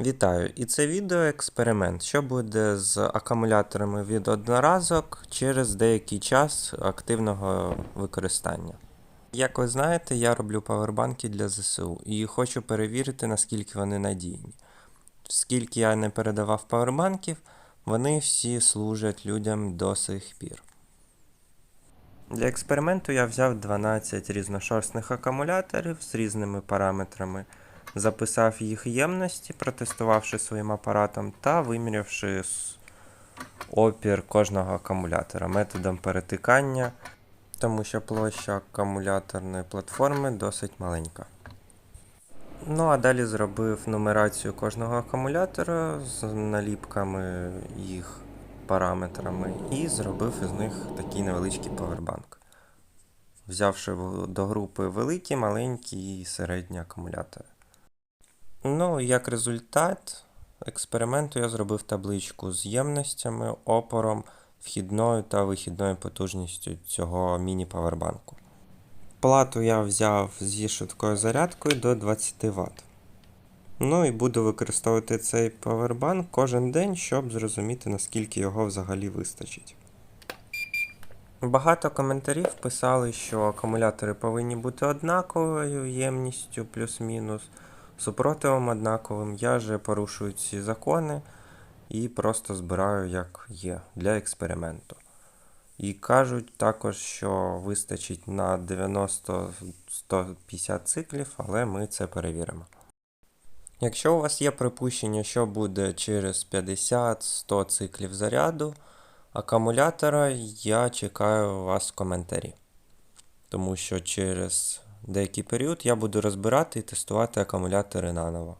Вітаю! І це відео експеримент, що буде з акумуляторами від одноразок через деякий час активного використання. Як ви знаєте, я роблю павербанки для ЗСУ і хочу перевірити, наскільки вони надійні. Скільки я не передавав павербанків, вони всі служать людям до сих пір. Для експерименту я взяв 12 різношорстних акумуляторів з різними параметрами, записав їх ємності, протестувавши своїм апаратом та вимірявши опір кожного акумулятора методом перетикання, тому що площа акумуляторної платформи досить маленька. Ну а далі зробив нумерацію кожного акумулятора з наліпками їх параметрами і зробив із них такий невеличкий павербанк. Взявши до групи великі, маленькі і середні акумулятори. Ну, як результат експерименту я зробив табличку з ємностями, опором, вхідною та вихідною потужністю цього міні-павербанку. Плату я взяв зі швидкою зарядкою до 20 Вт. Ну і буду використовувати цей павербанк кожен день, щоб зрозуміти, наскільки його взагалі вистачить. Багато коментарів писали, що акумулятори повинні бути однаковою ємністю плюс-мінус, супротивом однаковим. Я же порушую ці закони і просто збираю як є для експерименту. І кажуть також, що вистачить на 90-150 циклів, але ми це перевіримо. Якщо у вас є припущення, що буде через 50-100 циклів заряду акумулятора, я чекаю вас в коментарі. Тому що через деякий період я буду розбирати і тестувати акумулятори наново.